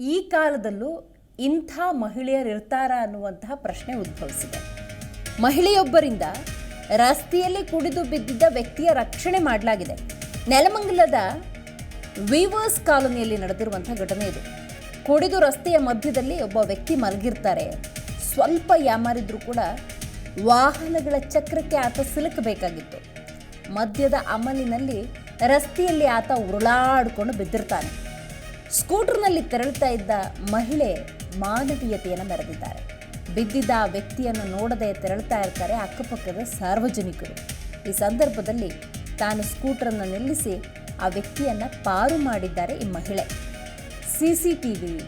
ಈ ಕಾಲದಲ್ಲೂ ಇಂಥ ಮಹಿಳೆಯರು ಇರ್ತಾರಾ ಅನ್ನುವಂತಹ ಪ್ರಶ್ನೆ ಉದ್ಭವಿಸಿದೆ. ಮಹಿಳೆಯೊಬ್ಬರಿಂದ ರಸ್ತೆಯಲ್ಲಿ ಕುಡಿದು ಬಿದ್ದಿದ್ದ ವ್ಯಕ್ತಿಯ ರಕ್ಷಣೆ ಮಾಡಲಾಗಿದೆ. ನೆಲಮಂಗಲದ ವಿವರ್ಸ್ ಕಾಲೋನಿಯಲ್ಲಿ ನಡೆದಿರುವಂಥ ಘಟನೆ ಇದು. ಕುಡಿದು ರಸ್ತೆಯ ಮಧ್ಯದಲ್ಲಿ ಒಬ್ಬ ವ್ಯಕ್ತಿ ಮಲಗಿರ್ತಾರೆ. ಸ್ವಲ್ಪ ಯಾಮಾರಿದ್ರೂ ಕೂಡ ವಾಹನಗಳ ಚಕ್ರಕ್ಕೆ ಆತ ಸಿಲುಕಬೇಕಾಗಿತ್ತು. ಮದ್ಯದ ಅಮಲಿನಲ್ಲಿ ರಸ್ತೆಯಲ್ಲಿ ಆತ ಉರುಳಾಡ್ಕೊಂಡು ಬಿದ್ದಿರ್ತಾನೆ. ಸ್ಕೂಟರ್ನಲ್ಲಿ ತೆರಳುತ್ತಾ ಇದ್ದ ಮಹಿಳೆ ಮಾನವೀಯತೆಯನ್ನು ಮೆರೆದಿದ್ದಾರೆ. ಬಿದ್ದಿದ್ದ ವ್ಯಕ್ತಿಯನ್ನು ನೋಡದೆ ತೆರಳುತ್ತಾ ಇರ್ತಾರೆ ಅಕ್ಕಪಕ್ಕದ ಸಾರ್ವಜನಿಕರು. ಈ ಸಂದರ್ಭದಲ್ಲಿ ತಾನು ಸ್ಕೂಟರನ್ನು ನಿಲ್ಲಿಸಿ ಆ ವ್ಯಕ್ತಿಯನ್ನು ಪಾರು ಮಾಡಿದ್ದಾರೆ ಈ ಮಹಿಳೆ. ಸಿ ಸಿ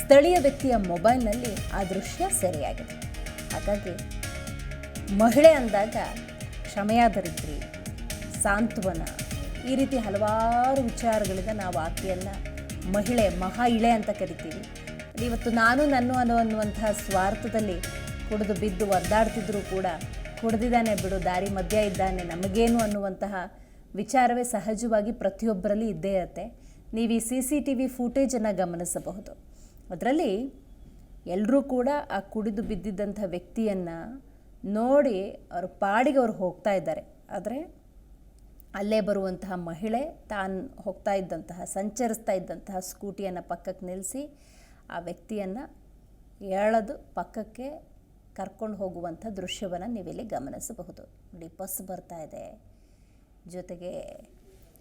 ಸ್ಥಳೀಯ ವ್ಯಕ್ತಿಯ ಮೊಬೈಲ್ನಲ್ಲಿ ಆ ದೃಶ್ಯ ಸೆರೆಯಾಗಿದೆ. ಹಾಗಾಗಿ ಮಹಿಳೆ ಅಂದಾಗ ಕ್ಷಮೆಯಾದರಿದ್ರಿ ಸಾಂತ್ವನ, ಈ ರೀತಿ ಹಲವಾರು ವಿಚಾರಗಳಿಂದ ನಾವು ಆಕೆಯನ್ನು ಮಹಿಳೆ, ಮಹಾ ಇಳೆ ಅಂತ ಕರಿತೀವಿ. ಇವತ್ತು ನಾನು, ನನ್ನ ಅನ್ನೋ ಅನ್ನುವಂತಹ ಸ್ವಾರ್ಥದಲ್ಲಿ ಕುಡಿದು ಬಿದ್ದು ಒದ್ದಾಡ್ತಿದ್ರು ಕೂಡ ಕುಡ್ದಿದ್ದಾನೆ ಬಿಡು, ದಾರಿ ಮಧ್ಯ ಇದ್ದಾನೆ, ನಮಗೇನು ಅನ್ನುವಂತಹ ವಿಚಾರವೇ ಸಹಜವಾಗಿ ಪ್ರತಿಯೊಬ್ಬರಲ್ಲಿ ಇದ್ದೇ ಇರುತ್ತೆ. ನೀವು ಈ ಸಿ ಸಿ ಟಿ ವಿ ಫೂಟೇಜನ್ನು ಗಮನಿಸಬಹುದು. ಅದರಲ್ಲಿ ಎಲ್ಲರೂ ಕೂಡ ಆ ಕುಡಿದು ಬಿದ್ದಿದ್ದಂಥ ವ್ಯಕ್ತಿಯನ್ನು ನೋಡಿ ಅವ್ರ ಪಾಡಿಗೆ ಅವ್ರು ಹೋಗ್ತಾ ಇದ್ದಾರೆ. ಆದರೆ ಅಲ್ಲೇ ಬರುವಂತಹ ಮಹಿಳೆ ತಾನು ಹೋಗ್ತಾ ಇದ್ದಂತಹ, ಸಂಚರಿಸ್ತಾ ಇದ್ದಂತಹ ಸ್ಕೂಟಿಯನ್ನು ಪಕ್ಕಕ್ಕೆ ನಿಲ್ಲಿಸಿ ಆ ವ್ಯಕ್ತಿಯನ್ನು ಎಳೆದು ಪಕ್ಕಕ್ಕೆ ಕರ್ಕೊಂಡು ಹೋಗುವಂಥ ದೃಶ್ಯವನ್ನು ನೀವಿಲ್ಲಿ ಗಮನಿಸಬಹುದು. ನೋಡಿ, ಬಸ್ ಬರ್ತಾ ಇದೆ. ಜೊತೆಗೆ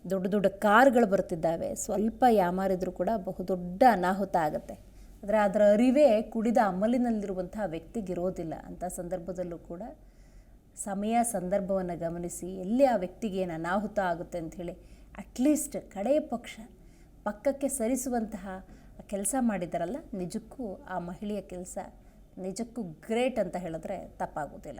ದೊಡ್ಡ ದೊಡ್ಡ ಕಾರ್ಗಳು ಬರ್ತಿದ್ದಾವೆ. ಸ್ವಲ್ಪ ಯಾಮಾರಿದ್ರೂ ಕೂಡ ಬಹುದೊಡ್ಡ ಅನಾಹುತ ಆಗುತ್ತೆ. ಆದರೆ ಅದರ ಅರಿವೇ ಕುಡಿದ ಅಮಲಿನಲ್ಲಿರುವಂತಹ ವ್ಯಕ್ತಿಗಿರೋದಿಲ್ಲ ಅಂಥ ಸಂದರ್ಭದಲ್ಲೂ ಕೂಡ ಸಮಯ ಸಂದರ್ಭವನ್ನು ಗಮನಿಸಿ ಎಲ್ಲಿ ಆ ವ್ಯಕ್ತಿಗೆ ಏನು ಅನಾಹುತ ಆಗುತ್ತೆ ಅಂಥೇಳಿ ಅಟ್ಲೀಸ್ಟ್ ಕಡೆಯ ಪಕ್ಷ ಪಕ್ಕಕ್ಕೆ ಸರಿಸುವಂತಹ ಕೆಲಸ ಮಾಡಿದಾರಲ್ಲ ನಿಜಕ್ಕೂ ಆ ಮಹಿಳೆಯ ಕೆಲಸ ನಿಜಕ್ಕೂ ಗ್ರೇಟ್ ಅಂತ ಹೇಳಿದ್ರೆ ತಪ್ಪಾಗೋದಿಲ್ಲ.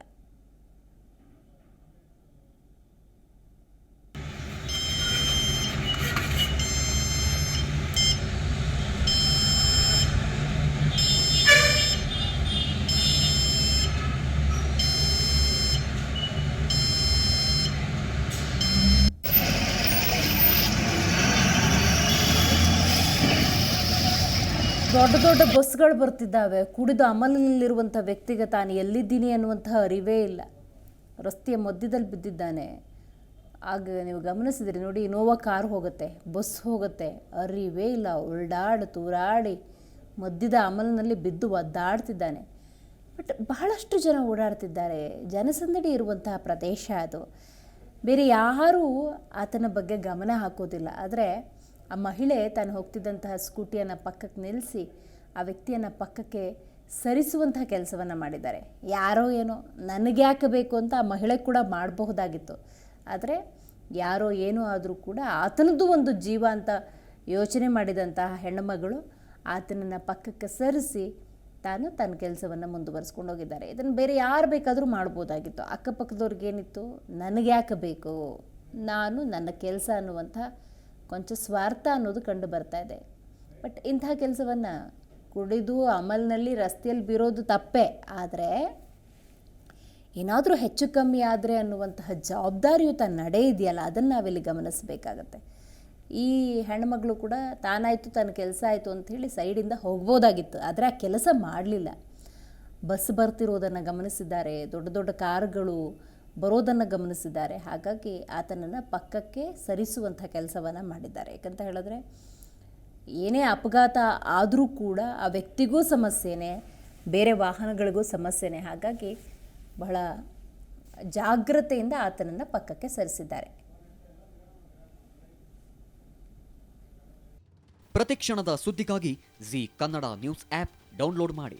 ದೊಡ್ಡ ದೊಡ್ಡ ಬಸ್ಗಳು ಬರ್ತಿದ್ದಾವೆ. ಕುಡಿದು ಅಮಲಿನಲ್ಲಿರುವಂಥ ವ್ಯಕ್ತಿಗೆ ತಾನು ಎಲ್ಲಿದ್ದೀನಿ ಅನ್ನುವಂಥ ಅರಿವೇ ಇಲ್ಲ. ರಸ್ತೆಯ ಮಧ್ಯದಲ್ಲಿ ಬಿದ್ದಿದ್ದಾನೆ. ಆಗ ನೀವು ಗಮನಿಸಿದ್ರಿ, ನೋಡಿ ಇನೋವಾ ಕಾರ್ ಹೋಗುತ್ತೆ, ಬಸ್ ಹೋಗುತ್ತೆ. ಅರಿವೇ ಇಲ್ಲ. ಉಲ್ಡಾಡಿ, ತೂರಾಡಿ ಮಧ್ಯದ ಅಮಲಿನಲ್ಲಿ ಬಿದ್ದು ಒದ್ದಾಡ್ತಿದ್ದಾನೆ. ಬಟ್ ಬಹಳಷ್ಟು ಜನ ಓಡಾಡ್ತಿದ್ದಾರೆ. ಜನಸಂದಡಿ ಇರುವಂತಹ ಪ್ರದೇಶ ಅದು. ಬೇರೆ ಯಾರೂ ಆತನ ಬಗ್ಗೆ ಗಮನ ಹಾಕೋದಿಲ್ಲ. ಆದರೆ ಆ ಮಹಿಳೆ ತಾನು ಹೋಗ್ತಿದ್ದಂತಹ ಸ್ಕೂಟಿಯನ್ನು ಪಕ್ಕಕ್ಕೆ ನಿಲ್ಲಿಸಿ ಆ ವ್ಯಕ್ತಿಯನ್ನು ಪಕ್ಕಕ್ಕೆ ಸರಿಸುವಂತಹ ಕೆಲಸವನ್ನು ಮಾಡಿದ್ದಾರೆ. ಯಾರೋ ಏನೋ ನನಗೆ ಯಾಕೆ ಬೇಕು ಅಂತ ಆ ಮಹಿಳೆ ಕೂಡ ಮಾಡಬಹುದಾಗಿತ್ತು. ಆದರೆ ಯಾರೋ ಏನೋ ಆದರೂ ಕೂಡ ಆತನದ್ದು ಒಂದು ಜೀವ ಅಂತ ಯೋಚನೆ ಮಾಡಿದಂತಹ ಹೆಣ್ಣುಮಗಳು ಆತನನ್ನು ಪಕ್ಕಕ್ಕೆ ಸರಿಸಿ ತಾನು ತನ್ನ ಕೆಲಸವನ್ನು ಮುಂದುವರಿಸ್ಕೊಂಡು ಹೋಗಿದ್ದಾರೆ. ಇದನ್ನು ಬೇರೆ ಯಾರು ಬೇಕಾದರೂ ಮಾಡ್ಬೋದಾಗಿತ್ತು. ಅಕ್ಕಪಕ್ಕದವ್ರಿಗೇನಿತ್ತು ನನಗೆ ಯಾಕೆ ಬೇಕು? ನಾನು ನನ್ನ ಕೆಲಸ ಅನ್ನುವಂಥ ಕೊಂಚ ಸ್ವಾರ್ಥ ಅನ್ನೋದು ಕಂಡು ಬರ್ತಾ ಇದೆ. ಬಟ್ ಇಂಥ ಕೆಲಸವನ್ನು ಕುಡಿದು ಅಮಲ್ನಲ್ಲಿ ರಸ್ತೆಯಲ್ಲಿ ಬೀರೋದು ತಪ್ಪೇ. ಆದರೆ ಏನಾದರೂ ಹೆಚ್ಚು ಕಮ್ಮಿ ಆದರೆ ಅನ್ನುವಂತಹ ಜವಾಬ್ದಾರಿಯುತ ನಡೆ ಇದೆಯಲ್ಲ, ಅದನ್ನು ನಾವಿಲ್ಲಿ ಗಮನಿಸಬೇಕಾಗತ್ತೆ. ಈ ಹೆಣ್ಮಗಳು ಕೂಡ ತಾನಾಯಿತು, ತನ್ನ ಕೆಲಸ ಆಯಿತು ಅಂಥೇಳಿ ಸೈಡಿಂದ ಹೋಗ್ಬೋದಾಗಿತ್ತು. ಆದರೆ ಆ ಕೆಲಸ ಮಾಡಲಿಲ್ಲ. ಬಸ್ ಬರ್ತಿರೋದನ್ನು ಗಮನಿಸಿದ್ದಾರೆ. ದೊಡ್ಡ ದೊಡ್ಡ ಕಾರುಗಳು ಬರೋದನ್ನು ಗಮನಿಸಿದ್ದಾರೆ. ಹಾಗಾಗಿ ಆತನನ್ನು ಪಕ್ಕಕ್ಕೆ ಸರಿಸುವಂಥ ಕೆಲಸವನ್ನು ಮಾಡಿದ್ದಾರೆ. ಯಾಕಂತ ಹೇಳಿದ್ರೆ, ಏನೇ ಅಪಘಾತ ಆದರೂ ಕೂಡ ಆ ವ್ಯಕ್ತಿಗೂ ಸಮಸ್ಯೆನೇ, ಬೇರೆ ವಾಹನಗಳಿಗೂ ಸಮಸ್ಯೆನೇ, ಹಾಗಾಗಿ ಬಹಳ ಜಾಗ್ರತೆಯಿಂದ ಆತನನ್ನು ಪಕ್ಕಕ್ಕೆ ಸರಿಸಿದ್ದಾರೆ. ಪ್ರತಿಕ್ಷಣದ ಸುದ್ದಿಗಾಗಿ Zee Kannada news app download ಮಾಡಿ.